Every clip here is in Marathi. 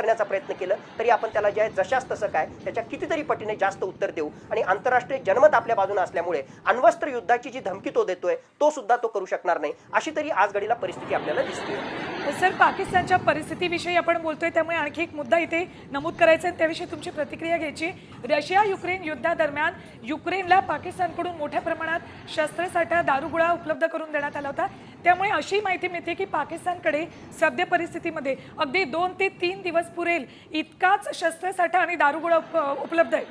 करण्याचा प्रयत्न केलं तरी आपण त्याला जे आहे जशास तसं काय त्याच्या कितीतरी पटीने जास्त उत्तर देऊ. आणि आंतरराष्ट्रीय जनमत आपल्या बाजूने असल्यामुळे अण्वस्त्र युद्धाची जी धमकी तो देतोय तो सुद्धा तो करू शकणार नाही. अशी तरी आज घडीला परिस्थिती आपल्याला दिसते सर पाकिस्तानच्या परिस्थितीविषयी आपण बोलतोय त्यामुळे आणखी एक मुद्दा इथे नमूद करायचा आहे. त्याविषयी तुमची प्रतिक्रिया घ्यायची. रशिया युक्रेन युद्धादरम्यान युक्रेनला पाकिस्तानकडून मोठ्या प्रमाणात शस्त्रसाठा दारुगोळा उपलब्ध करून देण्यात आला होता. त्यामुळे अशी माहिती मिळते की पाकिस्तानकडे सद्य परिस्थितीमध्ये अगदी दोन ते तीन दिवस पुरेल इतकाच शस्त्रसाठा आणि दारुगोळा उप- उपलब्ध आहे.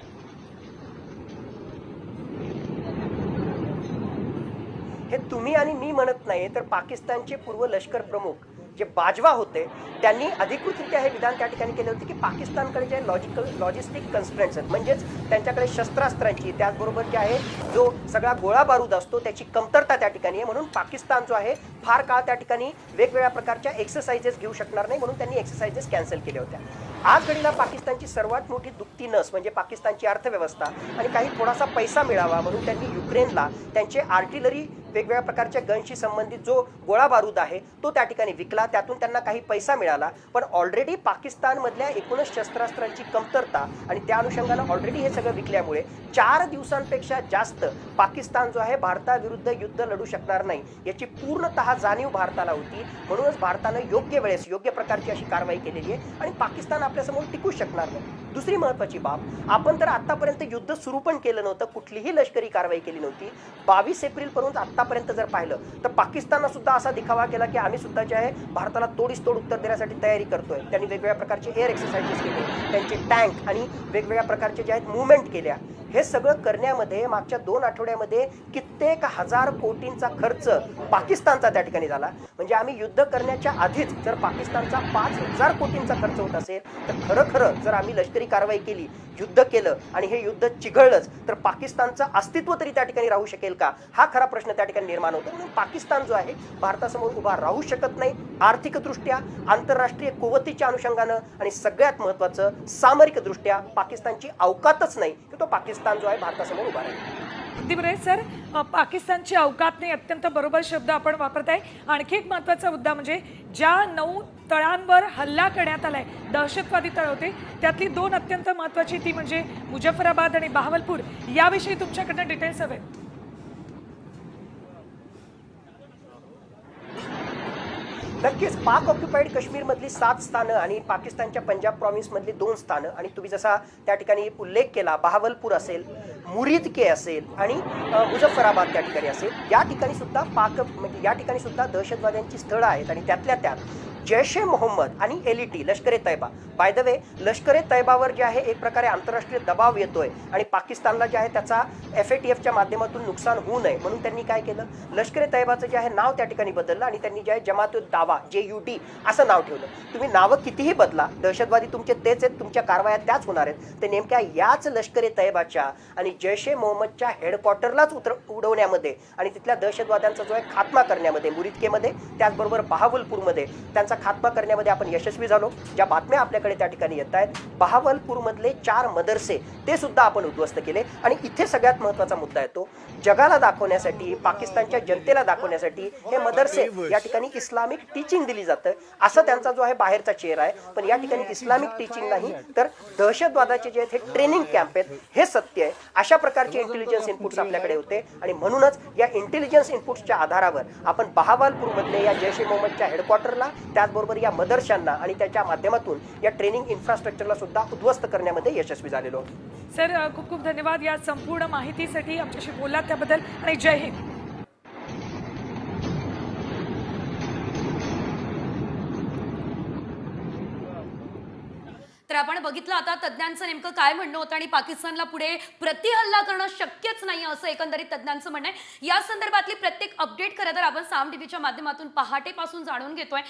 हे तुम्ही आणि मी म्हणत नाही तर पाकिस्तानचे पूर्व लष्कर प्रमुख जे बाजवा होते त्यांनी अधिकृतरित्या हे विधान त्या ठिकाणी केले होते की पाकिस्तानकडे जे लॉजिकल लॉजिस्टिक कन्स्ट्रेंट्स आहेत म्हणजेच त्यांच्याकडे शस्त्रास्त्रांची त्याचबरोबर जे आहे जो सगळा गोळा बारूद असतो त्याची कमतरता त्या ठिकाणी आहे म्हणून पाकिस्तान जो आहे फार काळ त्या ठिकाणी वेगवेगळ्या प्रकारच्या एक्सरसाइजेस घेऊ शकणार नाही म्हणून त्यांनी एक्सरसाइजेस कॅन्सल केल्या होत्या. आज घडीला पाकिस्तानची सर्वात मोठी दुखती नस म्हणजे पाकिस्तानची अर्थव्यवस्था आणि काही थोडासा पैसा मिळावा म्हणून त्यांनी युक्रेनला त्यांचे आर्टिलरी वेगवेगळ्या प्रकारच्या गनशी संबंधित जो गोळा बारूद आहे तो त्या ठिकाणी विकला त्यातून त्यांना काही पैसा मिळाला. पण ऑलरेडी पाकिस्तानमधल्या एकूणच शस्त्रास्त्रांची कमतरता आणि त्या अनुषंगानं ऑलरेडी हे सगळं विकल्यामुळे चार दिवसांपेक्षा जास्त पाकिस्तान जो आहे भारताविरुद्ध युद्ध लढू शकणार नाही याची पूर्णतः जाणीव भारताला होती. म्हणूनच भारतानं योग्य वेळेस योग्य प्रकारची अशी कारवाई केलेली आहे आणि पाकिस्तान आपल्यासमोर टिकू शकणार नाही. दुसरी महत्वाची बाब आपण तर आतापर्यंत युद्ध सुरू पण केलं नव्हतं कुठलीही लष्करी कारवाई केली नव्हती. बावीस एप्रिलपर्यंत आतापर्यंत जर पाहिलं तर पाकिस्ताननं सुद्धा असा दिखावा केला की आम्ही सुद्धा जे आहे भारताला तोडीस तोड उत्तर देण्यासाठी तयारी करतोय. त्यांनी वेगवेगळ्या प्रकारचे एअर एक्सरसाइजेस केले त्यांचे टँक आणि वेगवेगळ्या प्रकारचे जे आहेत मुवमेंट केल्या. हे सगळं करण्यामध्ये मागच्या दोन आठवड्यामध्ये कित्येक हजार कोटींचा खर्च पाकिस्तानचा त्या ठिकाणी झाला. म्हणजे आम्ही युद्ध करण्याच्या आधीच जर पाकिस्तानचा पाच हजार कोटींचा खर्च होत असेल तर खरं खरं जर आम्ही लष्करी कारवाई केली युद्ध केलं आणि हे युद्ध चिघळलंच तर पाकिस्तानचं अस्तित्व तरी त्या ठिकाणी राहू शकेल का? हा खरा प्रश्न त्या ठिकाणी निर्माण होतो. म्हणून पाकिस्तान जो आहे भारतासमोर उभा राहू शकत नाही आर्थिकदृष्ट्या आंतरराष्ट्रीय कुवतीच्या अनुषंगानं आणि सगळ्यात महत्त्वाचं सामरिकदृष्ट्या पाकिस्तानची अवकातच नाही की तो पाकिस्तान जो आहे भारतासमोर उभा राहील. अगदी सर पाकिस्तानची अवकात नाही अत्यंत बरोबर शब्द आपण वापरत आहे आणखी एक महत्त्वाचा मुद्दा म्हणजे ज्या नऊ तळांवर हल्ला करण्यात आलाय दहशतवादी तळ होते त्यातली दोन अत्यंत महत्त्वाची ती म्हणजे मुजफ्फराबाद आणि बहावलपूर. याविषयी तुमच्याकडनं डिटेल्स हवे नक्कीच पाक ऑक्युपाईड काश्मीरमधली सात स्थानं आणि पाकिस्तानच्या पंजाब प्रॉव्हिन्समधली दोन स्थानं. आणि तुम्ही जसा त्या ठिकाणी उल्लेख केला बहावलपूर असेल मुरीद के असेल आणि मुझफ्फराबाद त्या ठिकाणी असेल. या ठिकाणी सुद्धा पाक म्हणजे या ठिकाणी सुद्धा दहशतवाद्यांची स्थळं आहेत आणि त्यातल्या त्यात जैश ए मोहम्मद आणि एल ई टी लष्कर ए तैबा बाय द वे लष्कर ए तैबावर जे आहे एक प्रकारे आंतरराष्ट्रीय दबाव येतोय आणि पाकिस्तानला जे आहे त्याचा एफ ए टी एफच्या माध्यमातून नुकसान होऊ नये. म्हणून त्यांनी काय केलं? लष्कर ए तैबाचं जे आहे नाव त्या ठिकाणी बदललं आणि त्यांनी जे आहे जमात दावा जे यू डी असं नाव ठेवलं. तुम्ही नावं कितीही बदला दहशतवादी तुमचे तेच आहेत तुमच्या कारवाया त्याच होणार आहेत. ते नेमक्या याच लष्कर ए तैबाच्या आणि जैश ए मोहम्मदच्या हेडक्वार्टरलाच उतर उडवण्यामध्ये आणि तिथल्या दहशतवाद्यांचा जो आहे खात्मा करण्यामध्ये मुरिदकेमध्ये त्याचबरोबर बहावलपूरमध्ये त्यांचा खात्मा करण्यामध्ये आपण यशस्वी झालो. ज्या बातम्या आपल्याकडे त्या ठिकाणी येत आहेत बहावलपूरमधले चार मदरसे ते सुद्धा आपण उद्ध्वस्त केले. आणि इथे सगळ्यात महत्त्वाचा मुद्दा येतो जगाला दाखवण्यासाठी पाकिस्तानच्या जनतेला दाखवण्यासाठी हे मदरसे या ठिकाणी इस्लामिक टीचिंग दिली जातं. असं त्यांचा जो आहे बाहेरचा चेहरा आहे. पण या ठिकाणी इस्लामिक टीचिंग नाही तर दहशतवादाचे जे आहेत हे ट्रेनिंग कॅम्प आहेत. हे सत्य आहे. अशा प्रकारचे इंटेलिजन्स इनपुट्स आपल्याकडे होते. आणि म्हणूनच या इंटेलिजन्स इनपुट्सच्या आधारावर आपण बहावालपूरमधले या जैश ए मोहम्मदच्या हेडक्वार्टरला त्याचबरोबर या मदरशांना आणि त्याच्या माध्यमातून या ट्रेनिंग इन्फ्रास्ट्रक्चरला सुद्धा उद्ध्वस्त करण्यामध्ये यशस्वी झालेलो आहोत. सर खूप खूप धन्यवाद या संपूर्ण माहितीसाठी आमच्याशी बोललात त्याबद्दल आणि जय हिंद. तर आपण बघितलं आता तज्ज्ञांचं नेमकं काय म्हणणं होतं आणि पाकिस्तानला पुढे प्रतिहल्ला करणं शक्यच नाही असं एकंदरीत तज्ज्ञांचं म्हणणं आहे. या संदर्भातली प्रत्येक अपडेट खरं तर आपण साम टीव्हीच्या माध्यमातून पहाटेपासून जाणून घेतोय.